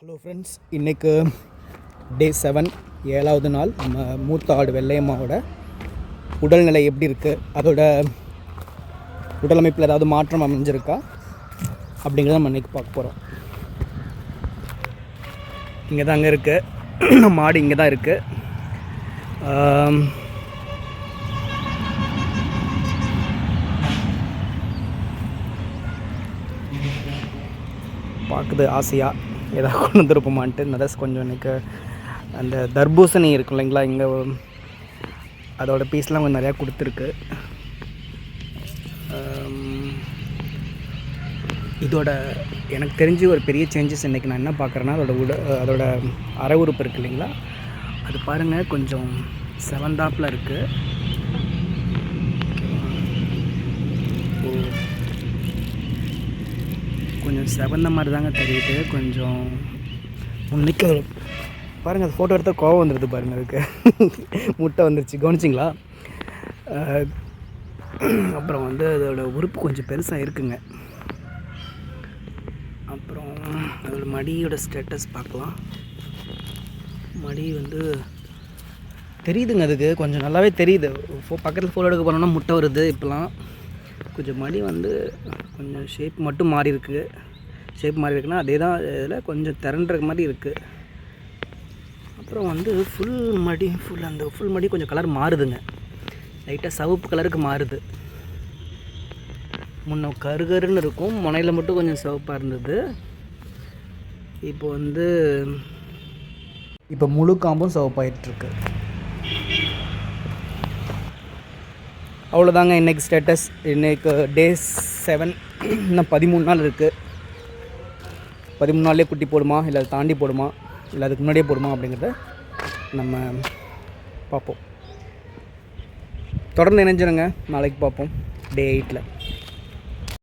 Hello friends இன்றைக்கு டே seven ஏழாவது நாள். நம்ம மூத்த ஆடு வெள்ளையம்மாவோட உடல்நிலை எப்படி இருக்குது அதோட உடலமைப்பில் ஏதாவது மாற்றம் அமைஞ்சிருக்கா? அப்படிங்கிறத நம்ம இன்றைக்கி பார்க்க போகிறோம் இங்கே தான் அங்கே இருக்குது மாடு இங்கே தான் இருக்குது பார்க்குது ஆசையாக ஏதாவது கொண்டு வந்துருப்போமான்ட்டு. நதஸ் கொஞ்சம் எனக்கு அந்த தர்பூசணி இருக்கும் இல்லைங்களா இங்கே அதோட பீஸ்லாம் கொஞ்சம் நிறையா கொடுத்துருக்கு. இதோட எனக்கு தெரிஞ்சு ஒரு பெரிய சேஞ்சஸ் இன்றைக்கி நான் என்ன பார்க்குறேன்னா அதோட உட அதோட அரை உறுப்பு இருக்கு இல்லைங்களா? அது பாருங்கள் கொஞ்சம் செவந்தாப்பில் இருக்குது கொஞ்சம் செவந்த மாதிரி தாங்க தெரியுது. கொஞ்சம் நிற்க பாருங்கள் அது ஃபோட்டோ எடுத்தால் கோவம் வந்துடுது பாருங்கள் அதுக்கு. முட்டை வந்துருச்சு. கவனிச்சிங்களா? அப்புறம் வந்து அதோட உறுப்பு கொஞ்சம் பெருசாக இருக்குங்க. அப்புறம் அதோட மடியோட ஸ்டேட்டஸ் பார்க்கலாம். மடி வந்து தெரியுதுங்க அதுக்கு. கொஞ்சம் நல்லாவே தெரியுது. ஃபோ பக்கத்தில் ஃபோட்டோ எடுக்க போனோம்னா முட்டை வருது இப்போலாம் கொஞ்சம் மடி வந்து கொஞ்சம் ஷேப் மட்டும் மாறி இருக்கு. ஷேப் மாறி இருக்குன்னா அதே தான் இதில் கொஞ்சம் திரண்டுற மாதிரி இருக்குது அப்புறம் வந்து ஃபுல் மடி ஃபுல் அந்த ஃபுல் மடி கொஞ்சம் கலர் மாறுதுங்க. லைட்டாக சிவப்பு கலருக்கு மாறுது. முன்ன கருகருன்னு இருக்கும் முனையில் மட்டும் கொஞ்சம் சிவப்பாக இருந்தது. இப்போ வந்து இப்போ முழு காம்பும் சிவப்பாயிட்டுருக்கு அவ்வளோதாங்க இன்றைக்கி ஸ்டேட்டஸ் இன்றைக்கு டே செவன் இன்னும் பதிமூணு நாள் இருக்குது பதிமூணு நாள்லேயே குட்டி போடுமா இல்லை அதை தாண்டி போடுமா இல்லை அதுக்கு முன்னாடியே போடுமா அப்படிங்கிறத நம்ம பார்ப்போம். தொடர்ந்து இணைஞ்சிருங்க. நாளைக்கு பார்ப்போம். டே எயிட்டில்